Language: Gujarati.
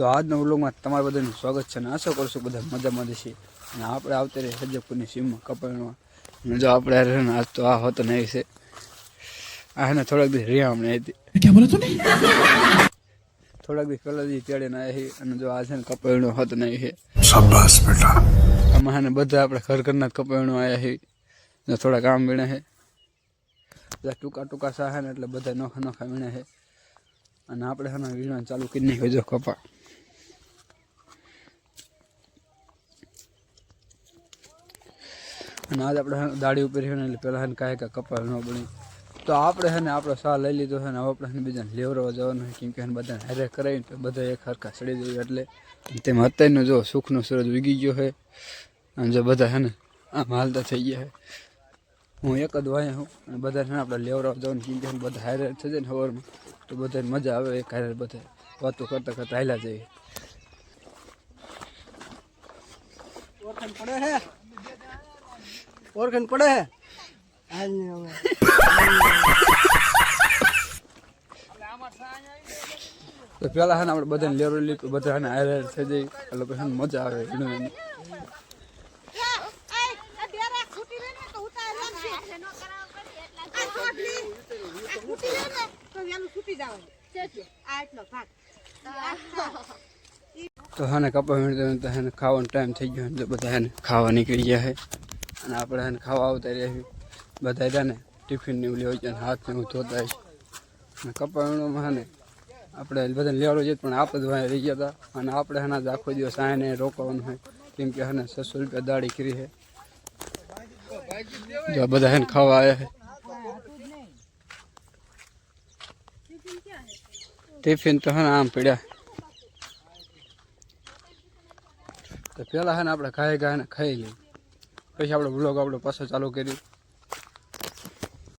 તો આજના વ્લોગમાં તમારા બધાનું સ્વાગત છે અને આશા કરશું બધા મજા મજામાં છે અને આપણે આવતી રહીએ સજ્જપુરની સીમમાં કપડમાં જો આપણે આજ તો આ હોતો નહીં છે. આ એને થોડાક દિવસ રહ્યા હતી થોડાક દિવસ પહેલાં જ તેડીને આવી અને જો આ છે ને કપડનો હોત નહીં છે. શાબાશ બેટા. આમાં એને બધા આપણે ઘર ઘરના કપડનો આવ્યા છે. થોડા કામ વીણે છે. બધા ટૂંકા ટૂંકા સાહે ને એટલે બધા નોખા નોખા વીણે છે. અને આપણે હેને વીણવાનું ચાલુ કરી નાખ્યું જો કપા અને આજ આપણે દાડી ઉપર છે ને એટલે પહેલાં કાંઈ કાંઈ કપાળ ન બની તો આપણે છે આપણો સાહ લઈ લીધો છે ને હવે આપણે છે બીજાને લેવરવા જવાનું હોય કેમ કે એને બધાને હારે કરાવીને તો બધા એક હરખા ચડી જાય એટલે તેમાં અત્યારનો જો સુખનો સૂરજ ઉગી ગયો છે અને જો બધા છે ને આમ હાલતા થઈ ગયા છે હું એક જ વાયા હું અને બધા છે ને આપણે લેવરાવ જવાનું કેમ કે બધા હારે થઈ જાય ને સવારમાં તો બધાને મજા આવે એક હારે બધા વાતો કરતા કરતાં હાલ્યા જઈએ પડે હે ઓળખાણ પડે હે હાલ ને હવે. તો પહેલાં છે ને આપણે બધાને લેવરાવી લીધું બધા છે ને હારે હારે થઈ જાય એટલે પછી છે ને મજા આવે એનું તો હા ને કપા વીણતા તો હે ને ખાવાનો ટાઈમ થઈ ગયો તો બધા હે ને ખાવા નીકળી ગયા છે અને આપણે હે ને ખાવા આવતા રહ્યા છીએ બધા રહ્યા ને ટિફિન ને એવું લેવા ગયા ને હાથ ને એવું ધોતા છે અને કપા વીણવામાં હે ને આપણે બધાને લેવાનું છે પણ આપણે જ વાંહે રહી ગયા હતા અને આપણે હે ને આજ આખો દિવસ આને રોકવાનું હોય કેમ કે હે ને છસો રૂપિયા દાડી કરી છે જો આ બધા હે ને ખાવા આવ્યા છે ટિફિન તો હે ને આમ પડ્યા તો પહેલાં હે ને આપણે ખાઈ ગાય ને ખાઈ લઈ પછી આપણે બ્લોગ આપણે પાછો ચાલુ કરી